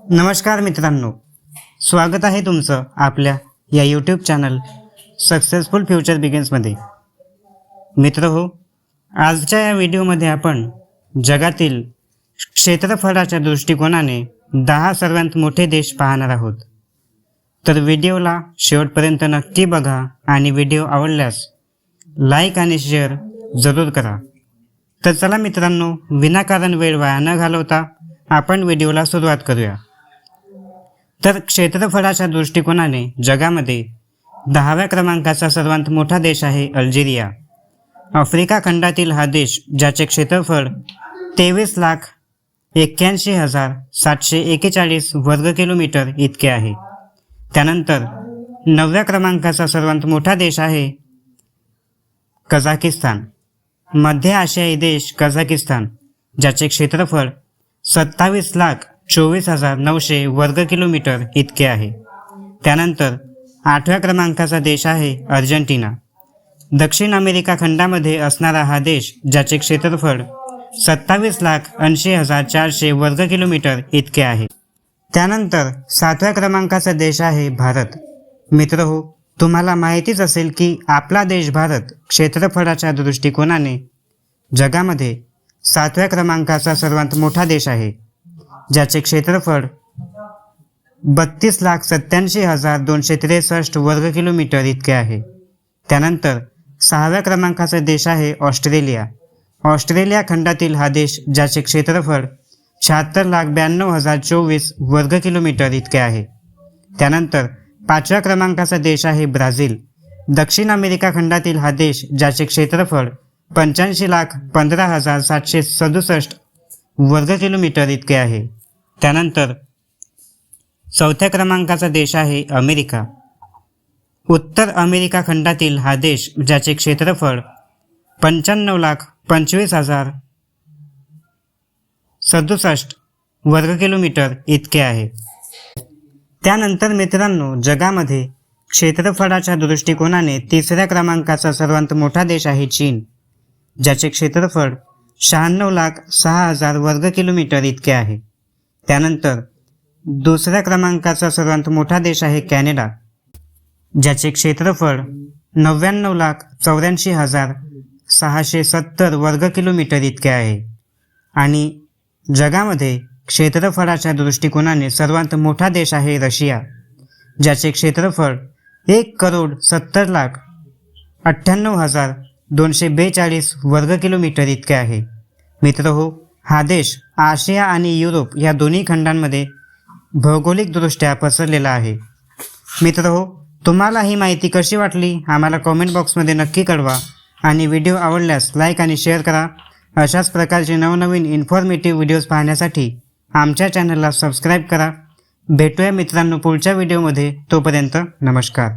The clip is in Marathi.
नमस्कार मित्रांनो. स्वागत आहे तुमचं आपल्या या यूट्यूब चॅनल सक्सेसफुल फ्युचर बिगिन्समध्ये मित्र हो आजच्या या व्हिडिओमध्ये आपण जगातील क्षेत्रफळाच्या दृष्टिकोनाने दहा सर्वात मोठे देश पाहणार आहोत. तर व्हिडिओला शेवटपर्यंत नक्की बघा आणि व्हिडिओ आवडल्यास लाईक आणि शेअर जरूर करा. तर चला मित्रांनो विनाकारण वेळ वाया न घालवता आपण व्हिडिओला सुरुवात करूया. तर क्षेत्रफळाच्या दृष्टिकोनाने जगामध्ये दहाव्या क्रमांकाचा सर्वात मोठा देश आहे अल्जेरिया. आफ्रिका खंडातील हा देश ज्याचे क्षेत्रफळ तेवीस लाख एक्क्याऐंशी हजार सातशे एकेचाळीस वर्ग किलोमीटर इतके आहे. त्यानंतर नवव्या क्रमांकाचा सर्वात मोठा देश आहे कझाकिस्तान. मध्य आशियाई देश कझाकिस्तान ज्याचे क्षेत्रफळ सत्तावीस लाख चोवीस हजार नऊशे वर्ग किलोमीटर इतके आहे. त्यानंतर आठव्या क्रमांकाचा देश आहे अर्जेंटिना. दक्षिण अमेरिका खंडामध्ये असणारा हा देश ज्याचे क्षेत्रफळ सत्तावीस लाख ऐंशी हजार चारशे वर्ग किलोमीटर इतके आहे. त्यानंतर सातव्या क्रमांकाचा देश आहे भारत. मित्र हो तुम्हाला माहितीच असेल की आपला देश भारत क्षेत्रफळाच्या दृष्टिकोनाने जगामध्ये सातव्या क्रमांकाचा सर्वात मोठा देश आहे ज्याचे क्षेत्रफळ बत्तीस लाख सत्याऐंशी हजार दोनशे त्रेसष्ट वर्ग किलोमीटर इतके आहे. त्यानंतर सहाव्या क्रमांकाचा देश आहे ऑस्ट्रेलिया. ऑस्ट्रेलिया खंडातील हा देश ज्याचे क्षेत्रफळ शहात्तर लाख ब्याण्णव हजार चोवीस वर्ग किलोमीटर इतके आहे. त्यानंतर पाचव्या क्रमांकाचा देश आहे ब्राझील. दक्षिण अमेरिका खंडातील हा देश ज्याचे क्षेत्रफळ पंच्याऐंशी लाख पंधरा हजार सातशे सदुसष्ट वर्ग किलोमीटर इतके आहे. त्यानंतर चौथ्या क्रमांकाचा देश आहे अमेरिका. उत्तर अमेरिका खंडातील हा देश ज्याचे क्षेत्रफळ पंच्याण्णव लाख पंचवीस हजार सदुसष्ट वर्ग किलोमीटर इतके आहे. त्यानंतर मित्रांनो जगामध्ये क्षेत्रफळाच्या दृष्टिकोनाने तिसऱ्या क्रमांकाचा सर्वात मोठा देश आहे चीन. ज्याचे क्षेत्रफळ शहाण्णव लाख सहा हजार वर्ग किलोमीटर इतके आहे. त्यानंतर दुसऱ्या क्रमांकाचा सर्वात मोठा देश आहे कॅनडा ज्याचे क्षेत्रफळ नव्याण्णव लाख चौऱ्याऐंशी हजार सहाशे सत्तर वर्ग किलोमीटर इतके आहे. आणि जगामध्ये क्षेत्रफळाच्या दृष्टिकोनाने सर्वात मोठा देश आहे रशिया ज्याचे क्षेत्रफळ एक करोड सत्तर लाख अठ्ठ्याण्णव हजार दोनशे बेचाळीस वर्ग किलोमीटर इतके आहे. मित्र हो हा देश आशिया आणि युरोप या दोन्ही खंडांमध्ये भौगोलिकदृष्ट्या पसरलेला आहे. मित्र हो तुम्हाला ही माहिती कशी वाटली? आम्हाला कॉमेंट बॉक्समध्ये नक्की कळवा. आणि व्हिडिओ आवडल्यास लाईक आणि शेअर करा. अशाच प्रकारचे नवनवीन इन्फॉर्मेटिव्ह व्हिडिओज पाहण्यासाठी आमच्या चॅनलला सबस्क्राईब करा. भेटूया मित्रांनो पुढच्या व्हिडिओमध्ये तोपर्यंत नमस्कार.